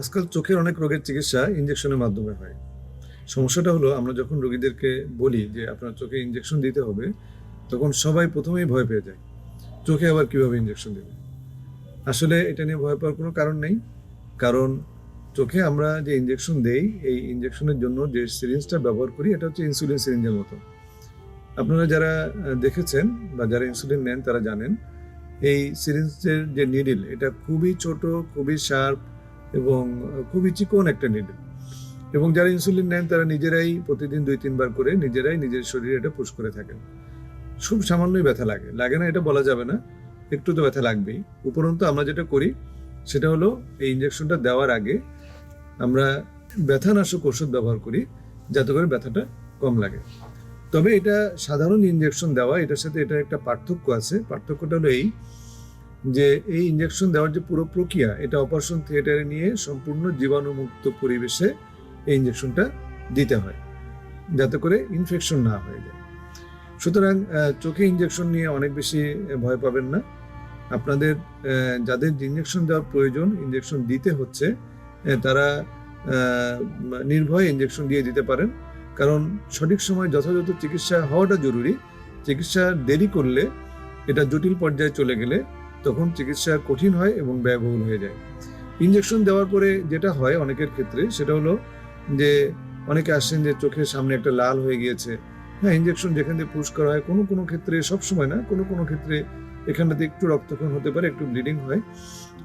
আজকাল চোখের অনেক রোগের চিকিৎসা ইঞ্জেকশনের মাধ্যমে হয়। সমস্যাটা হলো, আমরা যখন রোগীদেরকে বলি যে আপনার চোখে ইঞ্জেকশন দিতে হবে, তখন সবাই প্রথমেই ভয় পেয়ে যায়, চোখে আবার কীভাবে ইঞ্জেকশন দেবে? আসলে এটা নিয়ে ভয় পাওয়ার কোনো কারণ নেই, কারণ চোখে আমরা যে ইঞ্জেকশন দেই, এই ইঞ্জেকশনের জন্য যে সিরিঞ্জটা ব্যবহার করি, এটা হচ্ছে ইনসুলিন সিরিঞ্জের মতো। আপনারা যারা দেখেছেন বা যারা ইনসুলিন নেন তারা জানেন, এই সিরিঞ্জের যে নিডিল এটা খুবই ছোট, খুবই শার্প এবং খুবই চিকন একটা নিডল। এবং যারা ইনসুলিন নেন, তারা নিজেরাই প্রতিদিন দুই, তিনবার করে নিজেরাই নিজের শরীরে এটা পুশ করে থাকেন। খুব সামান্যই ব্যথা লাগে। লাগে না এটা বলা যাবে না, একটু তো ব্যথা লাগবেই। উপরন্তু আমরা যেটা করি, সেটা হলো এই ইঞ্জেকশনটা দেওয়ার আগে আমরা ব্যথানাশক ওষুধ ব্যবহার করি, যাতে করে ব্যথাটা কম লাগে। তবে এটা সাধারণ ইঞ্জেকশন দেওয়া, এটার সাথে এটা একটা পার্থক্য আছে। পার্থক্যটা হলো এই যে এই ইঞ্জেকশন দেওয়ার যে পুরো প্রক্রিয়া, এটা অপারেশন থিয়েটারে নিয়ে সম্পূর্ণ জীবাণুমুক্ত পরিবেশে এই ইঞ্জেকশনটা দিতে হয়, যাতে করে ইনফেকশন না হয়ে যায়। সুতরাং চোখে ইঞ্জেকশন নিয়ে অনেক বেশি ভয় পাবেন না। আপনাদের যাদের ইঞ্জেকশন দেওয়ার প্রয়োজন ইঞ্জেকশন দিতে হচ্ছে তারা নির্ভয়ে ইঞ্জেকশন দিয়ে দিতে পারেন। কারণ সঠিক সময় যথাযথ চিকিৎসা হওয়াটা জরুরি। চিকিৎসা দেরি করলে, এটা জটিল পর্যায়ে চলে গেলে তখন চিকিৎসা কঠিন হয় এবং ব্যয়বহুল হয়ে যায়। ইঞ্জেকশন দেওয়ার পরে যেটা হয় অনেকের ক্ষেত্রে সেটা হলো যে অনেকে আসছেন যে চোখের সামনে একটা লাল হয়ে গিয়েছে। হ্যাঁ ইঞ্জেকশন যেখান থেকে পুশ করা হয় কোনো কোনো ক্ষেত্রে সব সময় না, কোনো কোনো ক্ষেত্রে এখানটাতে একটু রক্তক্ষরণ হতে পারে, একটু ব্লিডিং হয়।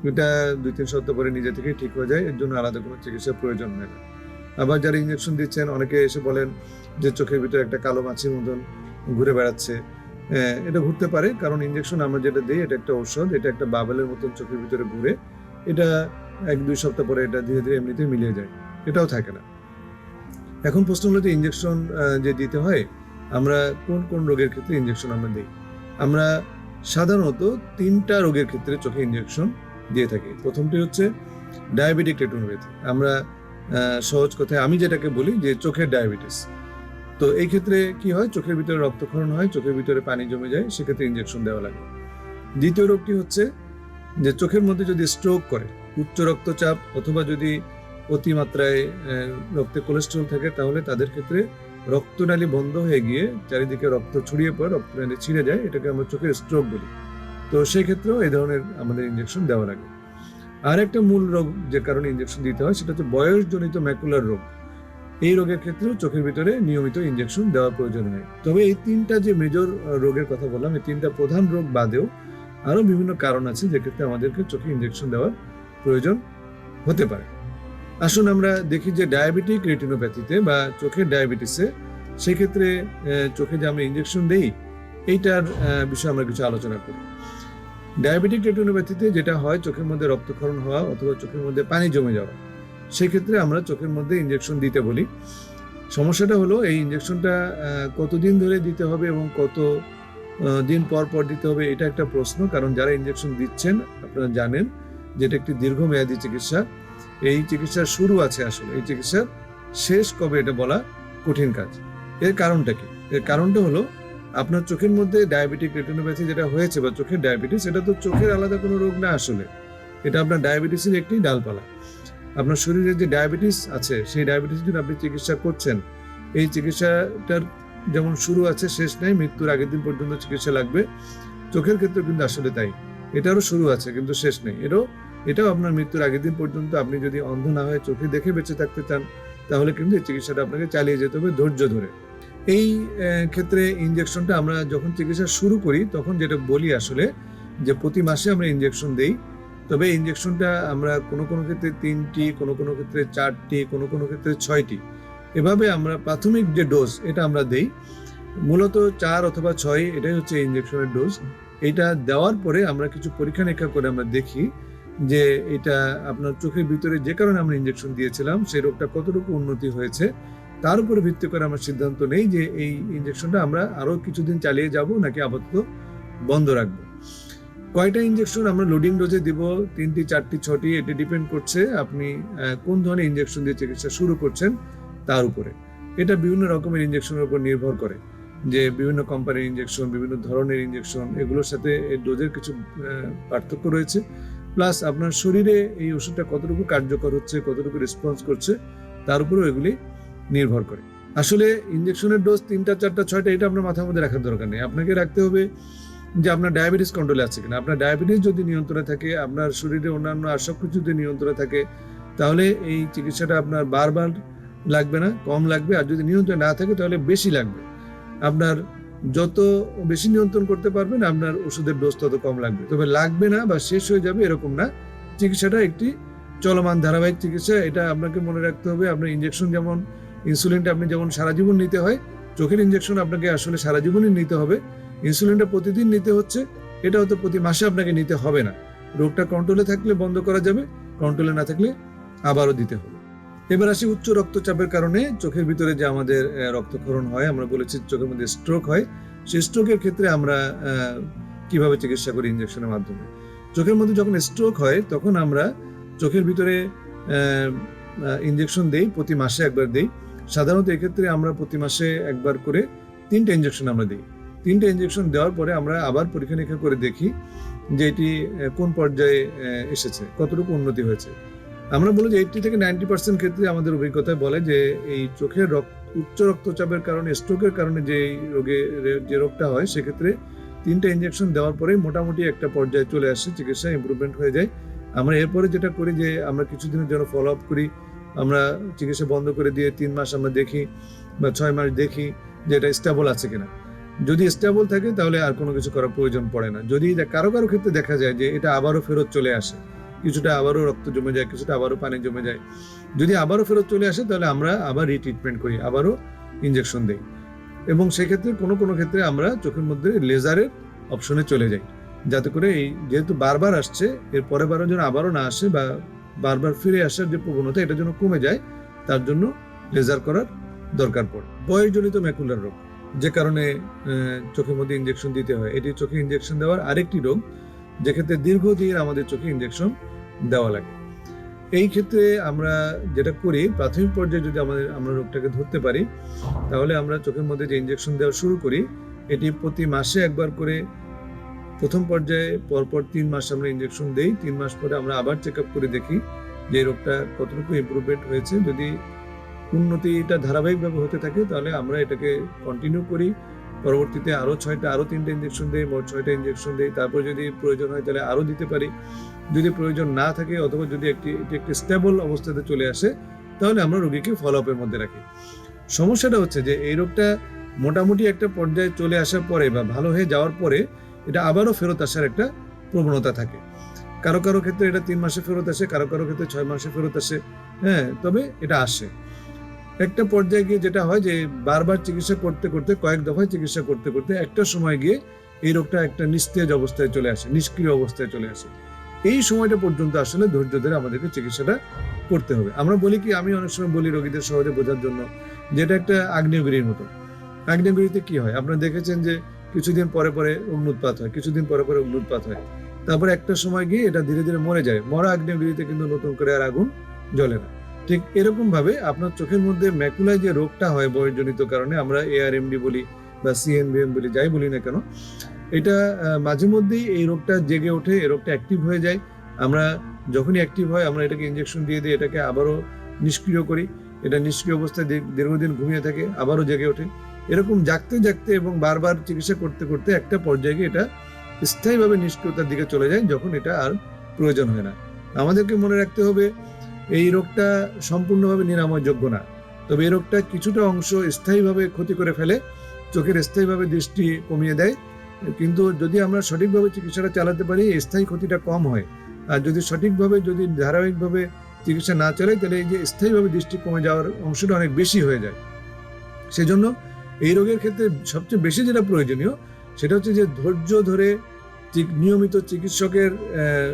এটা দুই, তিন সপ্তাহ পরে নিজে থেকেই ঠিক হয়ে যায়, এর জন্য আলাদা কোনো চিকিৎসার প্রয়োজন হয় না। আবার যারা ইঞ্জেকশন দিচ্ছেন, অনেকে এসে বলেন যে চোখের ভিতরে একটা কালো মাছির মতন ঘুরে বেড়াচ্ছে। এটা ঘুরতে পারে। কারণ ইঞ্জেকশন আমরা যেটা দিই, এটা একটা ঔষধ, এটা একটা বাবেলের মতন চোখের ভিতরে ঘুরে, এটা এক দুই সপ্তাহ পরে এটা ধীরে ধীরে এমনিতে মিলিয়ে যায়। এটাও থাকে না। এখন প্রশ্ন হলো যে ইঞ্জেকশন যে দিতে হয়, আমরা কোন কোন রোগের ক্ষেত্রে ইঞ্জেকশন আমরা দিই? আমরা সাধারণত তিনটা রোগের ক্ষেত্রে চোখে ইঞ্জেকশন দিয়ে থাকি। প্রথমটি হচ্ছে ডায়াবেটিক রেটিনোপ্যাথি আমরা সহজ কথায় আমি যেটাকে বলি যে চোখের ডায়াবেটিস তো এই ক্ষেত্রে কি হয়? চোখের ভিতরে রক্তক্ষরণ হয়, চোখের ভিতরে পানি জমে যায়, সেক্ষেত্রে ইঞ্জেকশন দেওয়া লাগে। দ্বিতীয় রোগটি হচ্ছে যে চোখের মধ্যে যদি স্ট্রোক করে, উচ্চ রক্তচাপ অথবা যদি অতিমাত্রায় রক্তে কোলেস্ট্রল থাকে, তাহলে তাদের ক্ষেত্রে রক্তনালী বন্ধ হয়ে গিয়ে চারিদিকে রক্ত ছড়িয়ে পড়ে, রক্তনালী ছিঁড়ে যায়, এটাকে আমরা চোখের স্ট্রোক বলি। তো সেই ক্ষেত্রেও এই ধরনের আমাদের ইঞ্জেকশন দেওয়া লাগে। আর একটা মূল রোগ যে কারণে ইঞ্জেকশন দিতে হয়, সেটা হচ্ছে বয়সজনিত ম্যাকুলার রোগ। এই রোগের ক্ষেত্রেও চোখের ভিতরে নিয়মিত ইঞ্জেকশন দেওয়ার প্রয়োজন হয়। তবে এই তিনটা যে মেজর রোগের কথা বললাম, এই তিনটা প্রধান রোগ বাদেও আরও বিভিন্ন কারণ আছে যেক্ষেত্রে আমাদেরকে চোখে ইঞ্জেকশন দেওয়ার প্রয়োজন হতে পারে। আসুন আমরা দেখি যে ডায়াবেটিক রেটিনোপ্যাথিতে বা চোখের ডায়াবেটিসে সেক্ষেত্রে চোখে যে আমরা ইঞ্জেকশন দেই, এইটার বিষয়ে আমরা কিছু আলোচনা করি। ডায়াবেটিক রেটিনোপ্যাথিতে যেটা হয়, চোখের মধ্যে রক্তক্ষরণ হওয়া অথবা চোখের মধ্যে পানি জমে যাওয়া সেক্ষেত্রে আমরা চোখের মধ্যে ইঞ্জেকশন দিতে বলি। সমস্যাটা হলো এই ইঞ্জেকশনটা কতদিন ধরে দিতে হবে এবং কত দিন পর পর দিতে হবে এটা একটা প্রশ্ন। কারণ যারা ইঞ্জেকশন দিচ্ছেন, আপনারা জানেন যে এটা একটি দীর্ঘমেয়াদী চিকিৎসা। এই চিকিৎসার শুরু আছে আসলে। এই চিকিৎসার শেষ কবে এটা বলা কঠিন কাজ। এর কারণটা কি? এর কারণটা হলো আপনার চোখের মধ্যে ডায়াবেটিক রেটিনোপ্যাথি যেটা হয়েছে বা চোখের ডায়াবেটিস এটা তো চোখের আলাদা কোনো রোগ না আসলে। এটা আপনার ডায়াবেটিসের একটি ডালপালা। আপনার শরীরে যে ডায়াবেটিস আছে, সেই ডায়াবেটিস যদি আপনি চিকিৎসা করছেন, এই চিকিৎসাটার যেমন শুরু আছে, শেষ নাই, মৃত্যুর আগের দিন পর্যন্ত চিকিৎসা লাগবে। চোখের ক্ষেত্রে কিন্তু আসলে তাই। এটারও শুরু আছে, কিন্তু শেষ নেই। এটাও এটাও আপনার মৃত্যুর আগের দিন পর্যন্ত আপনি যদি অন্ধ না হয়ে চোখে দেখে বেঁচে থাকতে চান, তাহলে কিন্তু এই চিকিৎসাটা আপনাকে চালিয়ে যেতে হবে ধৈর্য ধরে। এই ক্ষেত্রে ইনজেকশনটা আমরা যখন চিকিৎসা শুরু করি, তখন যেটা বলি আসলে যে প্রতি মাসে আমরা ইনজেকশন দেই। তবে ইনজেকশনটা আমরা কোনো কোনো ক্ষেত্রে তিনটি, কোনো কোনো ক্ষেত্রে চারটি, কোনো কোনো ক্ষেত্রে ছয়টি। এভাবে আমরা প্রাথমিক যে ডোজ এটা আমরা দেই, মূলত চার অথবা ছয়, এটাই হচ্ছে ইনজেকশনের ডোজ এটা দেওয়ার পরে আমরা কিছু পরীক্ষা নিরীক্ষা করে আমরা দেখি যে এটা আপনার চোখের ভিতরে যে কারণে আমরা ইনজেকশন দিয়েছিলাম, সেই রোগটা কতটুকু উন্নতি হয়েছে, তার উপরে ভিত্তি করে আমরা সিদ্ধান্ত নেই যে এই ইনজেকশনটা আমরা আরও কিছুদিন চালিয়ে যাব নাকি আপাতত বন্ধ রাখব। কয়টা ইনজেকশন আমরা লোডিং ডোজে দিব? তিনটি, চারটি, ছটি, এটি ডিপেন্ড করছে আপনি কোন ধরনের ইনজেকশন দিয়ে চিকিৎসা শুরু করছেন তার উপরে। এটা বিভিন্ন রকমের ইনজেকশনের উপর নির্ভর করে। যে বিভিন্ন কোম্পানির ইনজেকশন বিভিন্ন ধরনের ইনজেকশন এগুলোর সাথে ডোজের কিছু পার্থক্য রয়েছে। প্লাস আপনার শরীরে এই ওষুধটা কতটুকু কার্যকর হচ্ছে, কতটুকু রেসপন্স করছে, তার উপরেও এগুলি নির্ভর করে। আসলে ইঞ্জেকশনের ডোজ তিনটা, চারটা, ছয়টা, এটা আপনার মাথার মধ্যে রাখার দরকার নেই। আপনাকে রাখতে হবে যে আপনার ডায়াবেটিস কন্ট্রোলে আছে কিনা। আপনার ডায়াবেটিস যদি নিয়ন্ত্রণে থাকে, আপনার শরীরে অন্যান্য আর সব কিছু যদি নিয়ন্ত্রণে থাকে, তাহলে এই চিকিৎসাটা আপনার বারবার লাগবে না, কম লাগবে। আর যদি নিয়ন্ত্রণে না থাকে, তাহলে বেশি লাগবে। আপনার যত বেশি নিয়ন্ত্রণ করতে পারবেন, আপনার ওষুধের ডোজ তত কম লাগবে। তবে লাগবে না বা শেষ হয়ে যাবে এরকম না। চিকিৎসাটা একটি চলমান ধারাবাহিক চিকিৎসা। এটা আপনাকে মনে রাখতে হবে, আপনার ইঞ্জেকশন যেমন ইনসুলিনটা আপনি যেমন সারা জীবন নিতে হয়, চোখের ইঞ্জেকশন আপনাকে আসলে সারা জীবনই নিতে হবে। ইনসুলিনটা প্রতিদিন নিতে হচ্ছে, এটা হয়তো প্রতি মাসে আপনাকে নিতে হবে না। রোগটা কন্ট্রোলে থাকলে বন্ধ করা যাবে কন্ট্রোলে না থাকলে আবারও দিতে হবে। এবার আসি উচ্চ রক্তচাপের কারণে, চোখের ভিতরে যে আমাদের রক্তক্ষরণ হয়, আমরা বলেছি চোখের মধ্যে স্ট্রোক হয়, সেই স্ট্রোকের ক্ষেত্রে আমরা কীভাবে চিকিৎসা করি ইঞ্জেকশনের মাধ্যমে? চোখের মধ্যে যখন স্ট্রোক হয়, তখন আমরা চোখের ভিতরে ইঞ্জেকশন দেই, প্রতি মাসে একবার দেই। সাধারণত এক্ষেত্রে আমরা প্রতি মাসে একবার করে তিনটে ইঞ্জেকশন আমরা দিই। তিনটে ইঞ্জেকশন দেওয়ার পরে আমরা আবার পরীক্ষা নিরীক্ষা করে দেখি যে এটি কোন পর্যায়ে এসেছে, কতটুকু উন্নতি হয়েছে। আমরা বলি যে এইটটি থেকে নাইনটি পার্সেন্ট ক্ষেত্রে আমাদের অভিজ্ঞতায় বলে যে এই চোখের রক্ত, উচ্চ রক্তচাপের কারণে স্ট্রোকের কারণে যে রোগে যে রোগটা হয়, সেক্ষেত্রে তিনটা ইঞ্জেকশন দেওয়ার পরে মোটামুটি একটা পর্যায়ে চলে আসে, চিকিৎসা ইমপ্রুভমেন্ট হয়ে যায়। আমরা এরপরে যেটা করি যে আমরা কিছুদিনের জন্য ফলো আপ করি, আমরা চিকিৎসা বন্ধ করে দিয়ে তিন মাস আমরা দেখি বা ছয় মাস দেখি যে এটা স্টেবল আছে কিনা। যদি স্টেবল থাকে, তাহলে আর কোনো কিছু করার প্রয়োজন পড়ে না। যদি কারও কারও ক্ষেত্রে দেখা যায় যে এটা আবারও ফেরত চলে আসে, কিছুটা আবারও রক্ত জমে যায়, কিছুটা আবারও পানি জমে যায়। যদি আবারও ফেরত চলে আসে, তাহলে আমরা আবার রিট্রিটমেন্ট করি, আবারও ইঞ্জেকশন দেই। এবং সেক্ষেত্রে কোনো কোনো ক্ষেত্রে আমরা চোখের মধ্যে লেজারের অপশনে চলে যাই। যাতে করে এই যেহেতু বারবার আসছে, এর পরে বারও যেন আবারও না আসে বা বারবার ফিরে আসার যে প্রবণতা, এটা যেন কমে যায়, তার জন্য লেজার করার দরকার পড়ে। বয়সজনিত ম্যাকুলার রোগ। যে কারণে চোখের মধ্যে ইঞ্জেকশন দিতে হয়। এটি চোখে ইঞ্জেকশন দেওয়ার আরেকটি রোগ, যেক্ষেত্রে দীর্ঘদিন আমাদের চোখে ইঞ্জেকশন দেওয়া লাগে। এই ক্ষেত্রে আমরা যেটা করি, প্রাথমিক পর্যায়ে যদি আমাদের, আমরা রোগটাকে ধরতে পারি, তাহলে আমরা চোখের মধ্যে যে ইঞ্জেকশন দেওয়া শুরু করি, এটি প্রতি মাসে একবার করে, প্রথম পর্যায়ে পরপর তিন মাস আমরা ইঞ্জেকশন দেই। তিন মাস পরে আমরা আবার চেক আপ করে দেখি যে রোগটা কতটুকু ইমপ্রুভমেন্ট হয়েছে। যদি উন্নতিটা ধারাবাহিকভাবে হতে থাকে, তাহলে আমরা এটাকে কন্টিনিউ করি। পরবর্তীতে আরও ছয়টা আরও তিনটে ইঞ্জেকশন দেই, মোট ছয়টা ইঞ্জেকশন দেই। তারপর যদি প্রয়োজন হয় তাহলে আরও দিতে পারি। যদি প্রয়োজন না থাকে অথবা যদি একটি, এটি একটি স্টেবল অবস্থাতে চলে আসে, তাহলে আমরা রোগীকে ফলো আপের মধ্যে রাখি। সমস্যাটা হচ্ছে যে এই রোগটা মোটামুটি একটা পর্যায়ে চলে আসার পরে বা ভালো হয়ে যাওয়ার পরে এটা আবারও ফেরত আসার একটা প্রবণতা থাকে। কারও কারও ক্ষেত্রে এটা তিন মাসে ফেরত আসে, কারও কারও ক্ষেত্রে ছয় মাসে ফেরত আসে হ্যাঁ তবে এটা আসে। একটা পর্যায়ে গিয়ে যেটা হয় যে বারবার চিকিৎসা করতে করতে কয়েক দফায় চিকিৎসা করতে করতে একটা সময় গিয়ে এই রোগটা একটা নিস্তেজ অবস্থায় চলে আসে, নিষ্ক্রিয় অবস্থায় চলে আসে। এই সময়টা পর্যন্ত আসলে ধৈর্য ধরে আমাদেরকে চিকিৎসাটা করতে হবে। আমরা বলি কি, আমি অনেক সময় বলি রোগীদের সহজে বোঝার জন্য, যেটা একটা আগ্নেয়গিরির মতো। আগ্নেয়গিরিতে কি হয়? আপনারা দেখেছেন যে কিছুদিন পরে পরে অগ্নুৎপাত হয়, কিছুদিন পরে পরে অগ্নুৎপাত হয়। তারপরে একটা সময় গিয়ে এটা ধীরে ধীরে মরে যায়। মরা আগ্নেয়গিরিতে কিন্তু নতুন করে আর আগুন জ্বলে না। ঠিক এরকম ভাবে আপনার চোখের মধ্যে ম্যাকুলায় যে রোগটা হয় বয়সজনিত কারণে, আমরা এআরএমডি বলি বা সিএনবিএম বলি, যাই বলি না কেন, এটা মাঝে মধ্যেই এই রোগটা জেগে ওঠে, এই রোগটা অ্যাক্টিভ হয়ে যায়। আমরা যখনই অ্যাক্টিভ হয়, আমরা এটাকে ইঞ্জেকশন দিয়ে দিই এটাকে আবারও নিষ্ক্রিয় করি। এটা নিষ্ক্রিয় অবস্থায় দীর্ঘদিন ঘুমিয়ে থাকে, আবারও জেগে ওঠে। এরকম জাগতে জাগতে এবং বারবার চিকিৎসা করতে করতে একটা পর্যায়ে এটা স্থায়ীভাবে নিষ্ক্রিয়তার দিকে চলে যায়, যখন এটা আর প্রয়োজন হয় না। আমাদেরকে মনে রাখতে হবে এই রোগটা সম্পূর্ণভাবে নিরাময়যোগ্য না। তবে এই রোগটা কিছুটা অংশ স্থায়ীভাবে ক্ষতি করে ফেলে, চোখের স্থায়ীভাবে দৃষ্টি কমিয়ে দেয়। কিন্তু যদি আমরা সঠিকভাবে চিকিৎসাটা চালাতে পারি স্থায়ী ক্ষতিটা কম হয়। আর যদি সঠিকভাবে, যদি ধারাবাহিকভাবে চিকিৎসা না চালাই, তাহলে এই যে স্থায়ীভাবে দৃষ্টি কমে যাওয়ার অংশটা অনেক বেশি হয়ে যায়। সেজন্য এই রোগের ক্ষেত্রে সবচেয়ে বেশি যেটা প্রয়োজনীয়, সেটা হচ্ছে যে ধৈর্য ধরে নিয়মিত চিকিৎসকের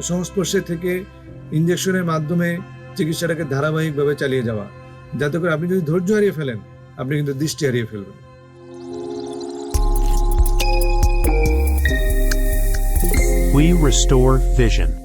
সংস্পর্শে থেকে ইঞ্জেকশনের মাধ্যমে চিকিৎসাটাকে ধারাবাহিকভাবে চালিয়ে যাওয়া যাতে করে আপনি যদি ধৈর্য হারিয়ে ফেলেন, আপনি কিন্তু দৃষ্টি হারিয়ে ফেলবেন We restore vision.